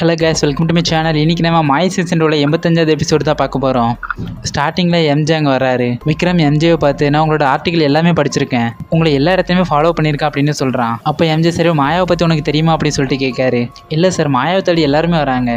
Hello guys welcome to my channel இன்னைக்கு நம்ம மாய் சீசனோட எண்பத்தஞ்சாவது episode தான் பார்க்க போகிறோம் ஸ்டார்டிங்கில் எம்ஜே அங்கே வராரு விக்ரம் எம்ஜேவை பார்த்து நான் உங்களோட ஆர்டிகல் எல்லாமே படிச்சிருக்கேன். உங்களை எல்லா இடத்தையுமே ஃபாலோ பண்ணியிருக்கேன் அப்படின்னு சொல்கிறான் அப்போ எம்ஜே சரி மாயாவை பற்றி உனக்கு தெரியுமா? அப்படின்னு சொல்லிட்டு கேட்காரு. இல்லை சார் மாயாவை தேடி எல்லாருமே வராங்க.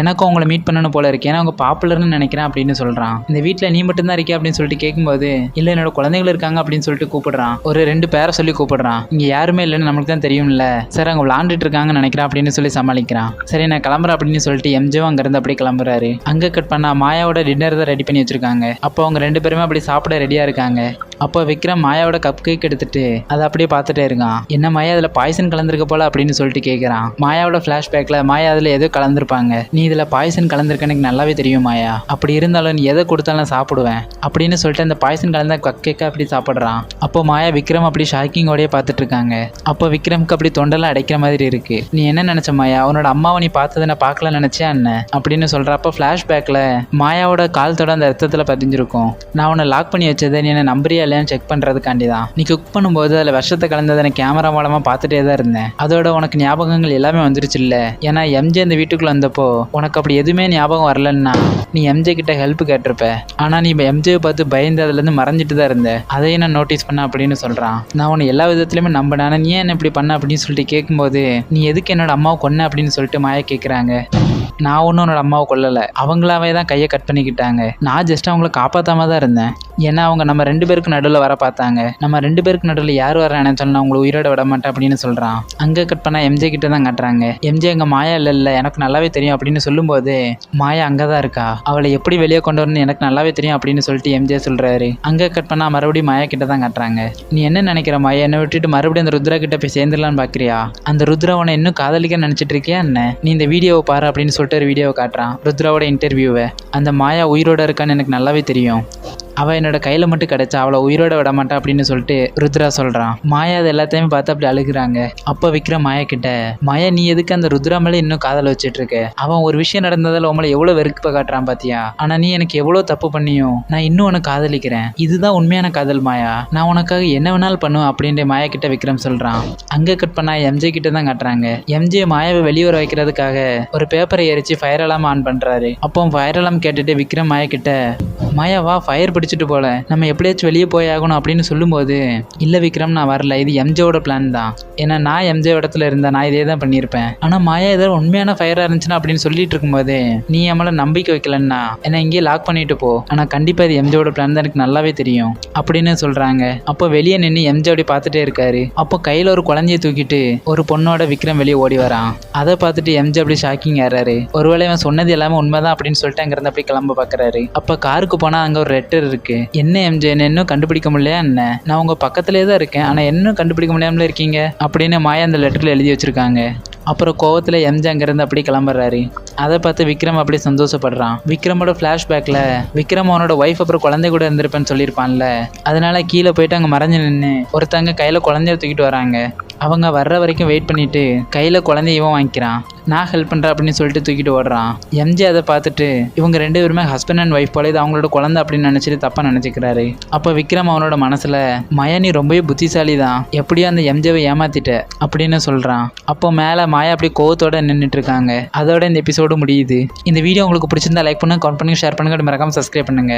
எனக்கும் உங்களை மீட் பண்ணணும் போல இருக்கு. ஏன்னா அவங்க பாப்புலர்னு நினைக்கிறேன் அப்படின்னு சொல்கிறான் இந்த வீட்டில் நீ மட்டும்தான் இருக்கியா? அப்படின்னு சொல்லிட்டு கேட்கும்போது இல்லை என்னோட குழந்தைகள் இருக்காங்க அப்படின்னு சொல்லிட்டு கூப்பிடுறான். ஒரு ரெண்டு பேரை சொல்லி கூப்பிடுறான். இங்கே யாருமே இல்லைன்னு நமக்கு தான் தெரியும்ல. சார் அவங்க விளாண்டுட்டு இருக்காங்கன்னு நினைக்கிறேன் அப்படின்னு சொல்லி சமாளிக்கிறான். சரி நான் கிளம்புறேன் அப்படின்னு சொல்லிட்டு எம்ஜியும் அங்கேருந்து அப்படியே கிளம்புறாரு. அங்கே கட் பண்ணா மாயாவோட டின்னர் தான் ரெடி பண்ணி வச்சிருக்காங்க. அப்போ அவங்க ரெண்டு பேருமே அப்படி சாப்பிட ரெடியாக இருக்காங்க. அப்போ விக்ரம் மாயாவோட கப் கேக் எடுத்துட்டு அதை அப்படியே பார்த்துட்டே இருக்கான். என்ன மாயா அதில் பாய்சன் கலந்துருக்க போல அப்படின்னு சொல்லிட்டு கேட்குறான் மாயாவோட ஃப்ளாஷ்பேக்கில் மாயா அதில் ஏதோ கலந்துருப்பாங்க? நீ இதில் பாய்சன் கலந்துருக்க எனக்கு நல்லாவே தெரியும் மாயா. அப்படி இருந்தாலும் நீ எதை கொடுத்தாலும் சாப்பிடுவேன். அப்படின்னு சொல்லிட்டு அந்த பாய்சன் கலந்த கப் கேக்கை அப்படி சாப்பிட்றான். அப்போ மாயா விக்ரம் அப்படி ஷாக்கிங்கோடய பார்த்துட்டு இருக்காங்க. அப்போ விக்ரம்க்கு அப்படி தொண்டெல்லாம் அடைக்கிற மாதிரி இருக்கு. நீ என்ன நினைச்ச மாயா? அவனோட அம்மாவை நீ பார்த்ததை நான் பார்க்கல நினைச்சியா என்ன? அப்படின்னு சொல்கிறப்ப ஃப்ளாஷ்பேக்கில் மாயாவோட கால் தொட அந்த ரத்தத்தில் பதிஞ்சிருக்கும். நான் உன்னை லாக் பண்ணி வச்சதை நீ என்ன நம்புறியா இல்லையான்னு செக் பண்ணுறதுக்காண்டி தான் நீ குக் பண்ணும்போது அதில் விஷத்தை கலந்ததை நான் கேமரா மூலமாக பார்த்துட்டே தான் இருந்தேன். அதோட உனக்கு ஞாபகங்கள் எல்லாமே வந்துருச்சு இல்லை? ஏன்னா எம்ஜே இந்த வீட்டுக்குள்ள வந்தப்போ உனக்கு அப்படி எதுவுமே ஞாபகம் வரலன்னா நீ எம்ஜே கிட்ட ஹெல்ப் கேட்டிருப்ப. ஆனால் நீ இப்போ எம்ஜேவை பார்த்து பயந்து அதுலேருந்து மறைஞ்சிட்டு தான் இருந்த. அதையும் நான் நோட்டீஸ் பண்ண அப்படின்னு சொல்கிறான் நான் உன்னை எல்லா விதத்துலையுமே நம்பினானே. நீ ஏன் என்ன இப்படி பண்ண அப்படின்னு சொல்லிட்டு கேட்கும்போது நீ எதுக்கு என்னோட அம்மாவை கொன்ன அப்படின்னு சொல்லிட்டு மாயா கேட்குறாங்க நான் ஒன்றும் என்னோட அம்மாவை கொல்லலை. அவங்களாவே தான் கையை கட் பண்ணிக்கிட்டாங்க. நான் ஜஸ்ட் அவங்கள காப்பாற்றாம தான் இருந்தேன். ஏன்னா அவங்க நம்ம ரெண்டு பேருக்கு நடுவில் வர பார்த்தாங்க. நம்ம ரெண்டு பேருக்கு நடுவில் யார் வர நினைச்சாலும் நான் உங்களை உயிரோட விட மாட்டேன் அப்படின்னு சொல்கிறான் அங்கே கட் பண்ணால் எம்ஜே கிட்ட தான் காட்டுறாங்க. எம்ஜே எங்கள் மாயா இல்லை இல்லை எனக்கு நல்லாவே தெரியும் அப்படின்னு சொல்லும்போது மாயா அங்கே தான் இருக்கா? அவளை எப்படி வெளியே கொண்டு வரணும்னு எனக்கு நல்லாவே தெரியும் அப்படின்னு சொல்லிட்டு எம்ஜே சொல்கிறாரு அங்கே கட் பண்ணால் மறுபடியும் மாயா கிட்ட தான் காட்டுறாங்க. நீ என்ன நினைக்கிற மாயா? என்னை விட்டுட்டு மறுபடியும் அந்த ருத்ரா கிட்ட போய் சேர்ந்துடலான்னு பார்க்குறியா அந்த ருத்ரா உன்னை இன்னும் காதலிக்க நினச்சிட்டு இருக்கியா என்ன? நீ இந்த வீடியோவை பாரு அப்படின்னு சொல்லிட்டு ஒரு வீடியோவை காட்டுறான். ருத்ராவோட இன்டர்வியூவை அந்த மாயா உயிரோட இருக்கான்னு எனக்கு நல்லாவே தெரியும். அவள் என்னோட கையில் மட்டும் கிடைச்சா அவளை உயிரோட விட மாட்டா அப்படின்னு சொல்லிட்டு ருத்ரா சொல்கிறான் மாயா அது எல்லாத்தையுமே பார்த்து அப்படி அழுகுறாங்க. அப்போ விக்ரம் மாயா கிட்ட மாயா நீ எதுக்கு அந்த ருத்ரா மேலே இன்னும் காதல் வச்சுட்டு இருக்க? அவன் ஒரு விஷயம் நடந்ததால் உங்களை எவ்வளோ வெறுப்பு காட்டுறான் பாத்தியா? ஆனால் நீ எனக்கு எவ்வளோ தப்பு பண்ணியும் நான் இன்னும் உனக்கு காதலிக்கிறேன். இதுதான் உண்மையான காதல் மாயா. நான் உனக்காக என்ன வேணாலும் பண்ணுவேன் அப்படின்ற மாயா கிட்ட விக்ரம் சொல்கிறான் அங்கே கட் பண்ணா எம்ஜே கிட்ட தான் காட்டுறாங்க. எம்ஜே மாயாவை வெளியே வர வைக்கிறதுக்காக ஒரு பேப்பரை எரிச்சு ஃபயர் அலாம் ஆன் பண்ணுறாரு அப்போ ஃபயர் அலாம் கேட்டுட்டு விக்ரம் மாயா கிட்ட மாயா வா ஃபயர் பிடிச்சிட்டு போல. நம்ம எப்படியாச்சும் வெளியே போய் ஆகணும் அப்படின்னு சொல்லும்போது இல்லை விக்ரம் நான் வரல. இது எம்ஜேவோட பிளான் தான். ஏன்னா நான் எம்ஜே இடத்துல இருந்தேன் நான் இதே தான் பண்ணியிருப்பேன். ஆனால் மாயா ஏதாவது உண்மையான ஃபயராக இருந்துச்சுன்னா அப்படின்னு சொல்லிட்டு இருக்கும்போது நீ என் மேலே நம்பிக்கை வைக்கலன்னா என்னை இங்கேயே லாக் பண்ணிட்டு போ. ஆனால் கண்டிப்பாக இது எம்ஜேவோட பிளான் தான். எனக்கு நல்லாவே தெரியும் அப்படின்னு சொல்கிறாங்க அப்போ வெளியே நின்று எம்ஜே அப்படி பார்த்துட்டே இருக்காரு. அப்போ கையில் ஒரு குழந்தைய தூக்கிட்டு ஒரு பொண்ணோட விக்ரம் வெளியே ஓடி வரான். அதை பார்த்துட்டு எம்ஜே அப்படி ஷாக்கிங் ஆறாரு ஒருவேளை இவன் சொன்னது எல்லாமே உண்மைதான் அப்படின்னு சொல்லிட்டு அங்கிருந்து அப்படி கிளம்ப பார்க்குறாரு அப்போ காருக்கு போனால் அங்கே ஒரு ரெட்டர் இருக்கு. என்ன எம்ஜே இன்னும் கண்டுபிடிக்க முடியலையா என்ன? நான் உங்கள் பக்கத்துலேயே தான் இருக்கேன். ஆனால் இன்னும் கண்டுபிடிக்க முடியாமல இருக்கீங்க. அப்படின்னு மாயா அந்த லெட்டரில் எழுதி வச்சிருக்காங்க. அப்புறம் கோவத்தில் எம்ஜி அங்கேருந்து அப்படியே கிளம்புறாரு. அதை பார்த்து விக்ரம் அப்படியே சந்தோஷப்படுறான். விக்ரமோட ஃப்ளாஷ்பேக்கில் விக்ரம் அவனோட ஒய்ஃப் அப்புறம் குழந்தை கூட இருந்திருப்பேன்னு சொல்லியிருப்பான்ல. அதனால கீழே போயிட்டு அங்கே மறைஞ்சு நின்று ஒருத்தங்க கையில் குழந்தைய தூக்கிட்டு வராங்க. அவங்க வர்ற வரைக்கும் வெயிட் பண்ணிட்டு கையில் குழந்தைய இவன் வாங்கிக்கிறான். நான் ஹெல்ப் பண்ணுறேன் அப்படின்னு சொல்லிட்டு தூக்கிட்டு ஓடுறான். எம்ஜே அதை பார்த்துட்டு இவங்க ரெண்டு பேருமே ஹஸ்பண்ட் அண்ட் ஒய்ஃப் போல இது அவங்களோட குழந்தை அப்படின்னு நினச்சிட்டு தப்பாக நினச்சிக்கிறாரு. அப்போ விக்ரம் அவனோட மனசில் மயானி ரொம்பவே புத்திசாலி தான் எப்படியோ அந்த எம்ஜேவை ஏமாத்திட்ட அப்படின்னு சொல்கிறான் அப்போ மேலே மாயா அப்படியே கோவத்தோட நின்றுட்டு இருக்காங்க. அதோட இந்த எபிசோடு முடியுது. இந்த வீடியோ உங்களுக்கு பிடிச்சிருந்தா லைக் பண்ணுங்க கமெண்ட் பண்ணுங்க ஷேர் பண்ணுங்க. மறக்காம சப்ஸ்கிரைப் பண்ணுங்க.